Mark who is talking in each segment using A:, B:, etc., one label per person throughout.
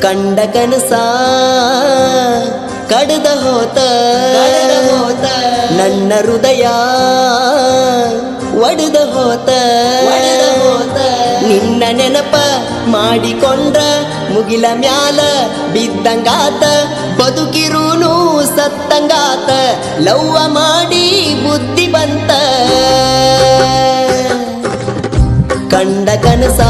A: ಕಂಡ ಕನಸ ಕಡದ ಹೋತ. ಹೋತ. ನನ್ನ ಹೃದಯ ಒಡೆದ ಹೋತ. ಒಡೆದ ಹೋತ. ನಿನ್ನ ನೆನಪ ಮಾಡಿಕೊಂಡ್ರ ಮುಗಿಲ ಮ್ಯಾಲ ಬಿದ್ದಂಗಾತ. ಬದುಕಿರೂನು ಸತ್ತಂಗಾತ. ಲವ್ವ ಮಾಡಿ ಬುದ್ಧಿ ಬಂತ. ಕಂಡ ಕನಸ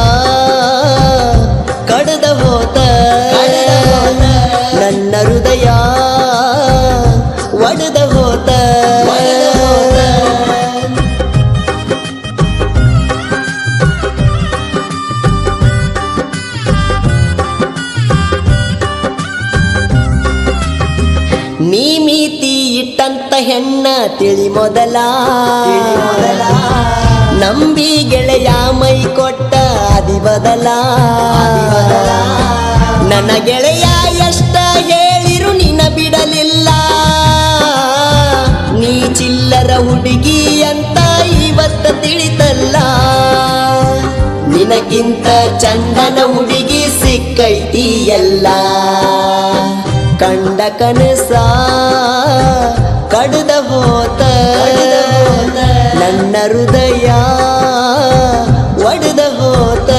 A: ನೀ ಮೀತಿ ಇಟ್ಟಂತ ಹೆಣ್ಣ ತಿಳಿ ಮೊದಲ. ನಂಬಿ ಗೆಳೆಯ ಮೈ ಕೊಟ್ಟ ಅದಿ ಬದಲ ನನ್ನ ಗೆಳೆಯ ಎಷ್ಟ ಹೇಳಿರು ನಿನ್ನ ಬಿಡಲಿಲ್ಲ. ನೀ ಚಿಲ್ಲರ ಹುಡುಗಿ ಅಂತ ಇವತ್ತ ತಿಳಿತಲ್ಲ. ನಿನಗಿಂತ ಚಂದನ ಹುಡುಗಿ ಸಿಕ್ಕೈತಿ ಎಲ್ಲ. ಕಂಡ ಕನಸ ಕಡದ ಹೋತ. ನನ್ನ ಹೃದಯ ಒಡೆದ ಹೋತ.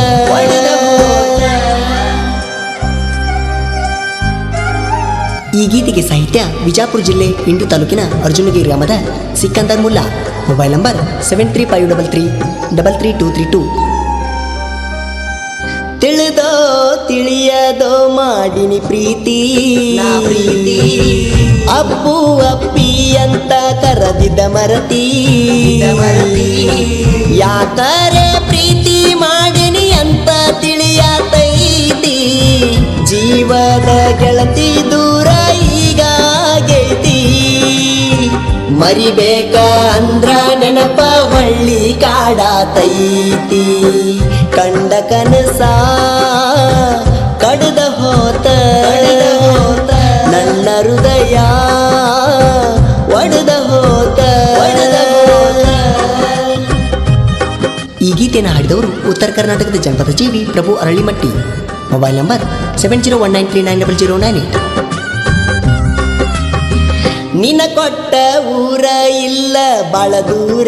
A: ಈ ಗೀತೆಗೆ ಸಾಹಿತ್ಯ ವಿಜಾಪುರ ಜಿಲ್ಲೆ ಇಂಡು ತಾಲೂಕಿನ ಅರ್ಜುನಗಿರಿ ಗ್ರಾಮದ Sikandar Mulla. Mobile number seven three five double three double three two three two ತಿಳಿಯದೋ ಮಾಡಿನಿ ಪ್ರೀತಿ. ಪ್ರೀತಿ. ಅಪ್ಪು ಅಪ್ಪಿ ಅಂತ ಕರದಿದ್ದ ಮರತಿ. ಮರತಿ. ಯಾಕರೆ ಪ್ರೀತಿ ಮಾಡಿನಿ ಅಂತ ತಿಳಿಯತೈತಿ ಜೀವದ ಗೆಳತಿ ದೂರ ಮರಿಬೇಕ ಅಂದ್ರ ನೆನಪ ಕಾಡ ತೈತಿ ಕಂಡ ಕನಸ ಕಡದ ಹೋತ. ನನ್ನ ಹೃದಯ ಒಡೆದ ಹೋತ. ಈ ಗೀತೆಯನ್ನು ಹಾಡಿದವರು ಉತ್ತರ ಕರ್ನಾಟಕದ ಜನಪದ ಜೀವಿ Prabhu Aralimatti. Mobile number seven zero one nine three nine double zero nine eight. ನಿನ ಕೊಟ್ಟ ಊರ ಇಲ್ಲ ಬಾಳ ದೂರ.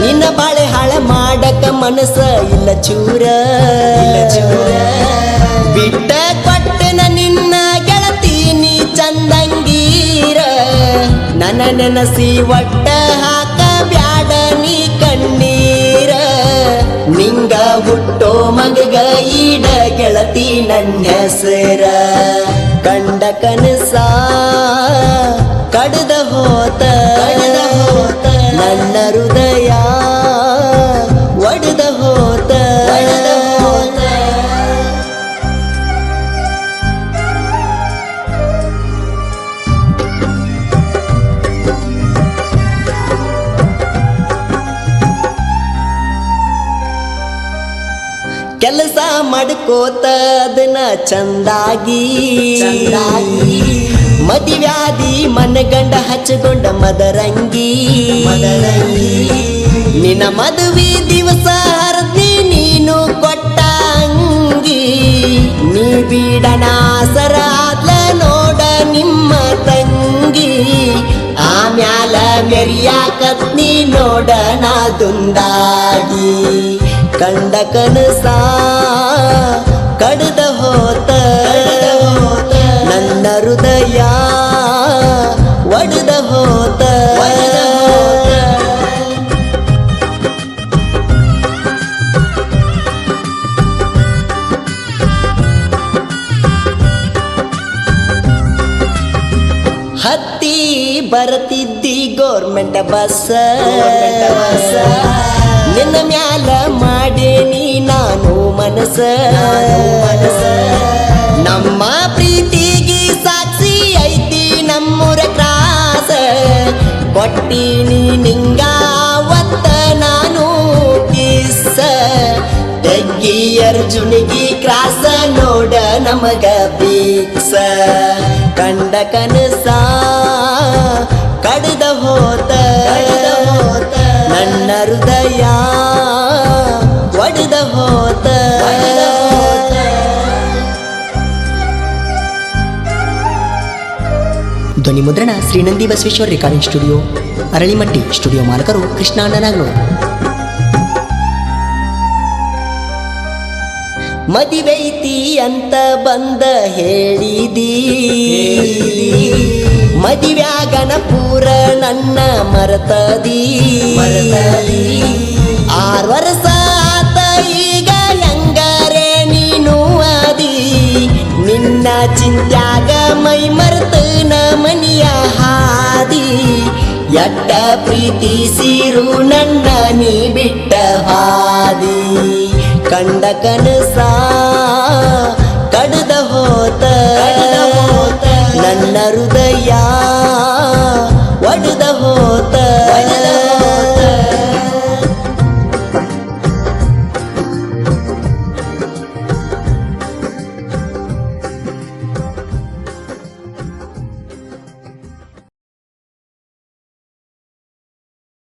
A: ನಿನ್ನ ಬಾಳೆ ಹಾಳ ಮಾಡಕ ಮನಸ್ಸ ಇಲ್ಲ ಚೂರ. ಚೂರ. ಬಿಟ್ಟ ಕೊಟ್ಟನ ನಿನ್ನ ಗೆಳತಿ ನೀ ಚಂದಂಗೀರ. ನನ್ನ ನೆನಸಿ ಒಟ್ಟ ಹಾಕ ಬ್ಯಾಡ ನೀ ಕಣ್ಣೀರ. ನಿಂಗ ಹುಟ್ಟೋ ಮಗಗ ಈಡ ಗೆಳತಿ ನನ್ನ ಹೆಸರ. ಕಂಡ ಕನಸ ಕೆಲಸ ಮಾಡ್ಕೋತ ಅದನ್ನ ಚಂದಾಗಿ. ಚಂದಾಗಿ. ಮದಿವ್ಯಾದಿ ಮನಗಂಡ ಹಚ್ಚಗೊಂಡ ಮದರಂಗಿ. ಮದರಂಗಿ. ನಿನ್ನ ಮದುವೆ ದಿವಸ ಹರದಿ ನೀನು ಕೊಟ್ಟ ಅಂಗಿ ನೀ ಬೀಡನಾಸರ ಆದ್ಲ ನೋಡ ನಿಮ್ಮ ತಂಗಿ. ಆಮ್ಯಾಲ ಮೆರಿಯಾಕತ್ ನೀ ನೋಡನಾ ದುಂದಾಗಿ. ಕಂಡ ಕನಸ ಕಡದ ಹೋತ ನನ್ನ ಹೃದಯ ಒಡೆದ ಹೋತ ಹತ್ತಿ ಬರತಿದ್ದಿ ಗೋರ್ಮೆಂಟ್ ಬಸ್ ಮನಸ ನಮ್ಮ ಪ್ರೀತಿಗೆ ಸಾಕ್ಷಿ ಐತಿ ನಮ್ಮೂರ ಕ್ರಾಸ. ಕೊಟ್ಟಿನಿ ನಿಂಗ ಒತ್ತ ನಾನು ಕಿಸ್ಸ ತೆಗ್ಗಿ ಅರ್ಜುನಿಗೆ ಕ್ರಾಸ ನೋಡ ನಮಗ ಪೀಕ್ಸ ಕಂಡ ಕನಸ ಧ್ವನಿ ಮುದ್ರಣ Shrinandi Basaveshwara recording studio, Aralimatti studio ಮಾಲಕರು Krishnanna Nagnur ಮದಿವೈತಿ ಅಂತ ಬಂದ ಹೇಳಿದಿ. ಮದಿವ್ಯಾಗನ ಪೂರ ನನ್ನ ಮರತದಿ. ಆರು ವರ್ಷ ಆತ ಈಗ ಹೆಂಗಾರೆ ನೀನು ಅದಿ. ನಿನ್ನ ಚಿಂತ್ಯಾಗ ಮೈ ಮರ್ತನ ಪ್ರೀತಿಸಿರು ನನ್ನ ನೀ ಬಿಟ್ಟ ಹಾದಿ. ಕಂಡ ಕನಸ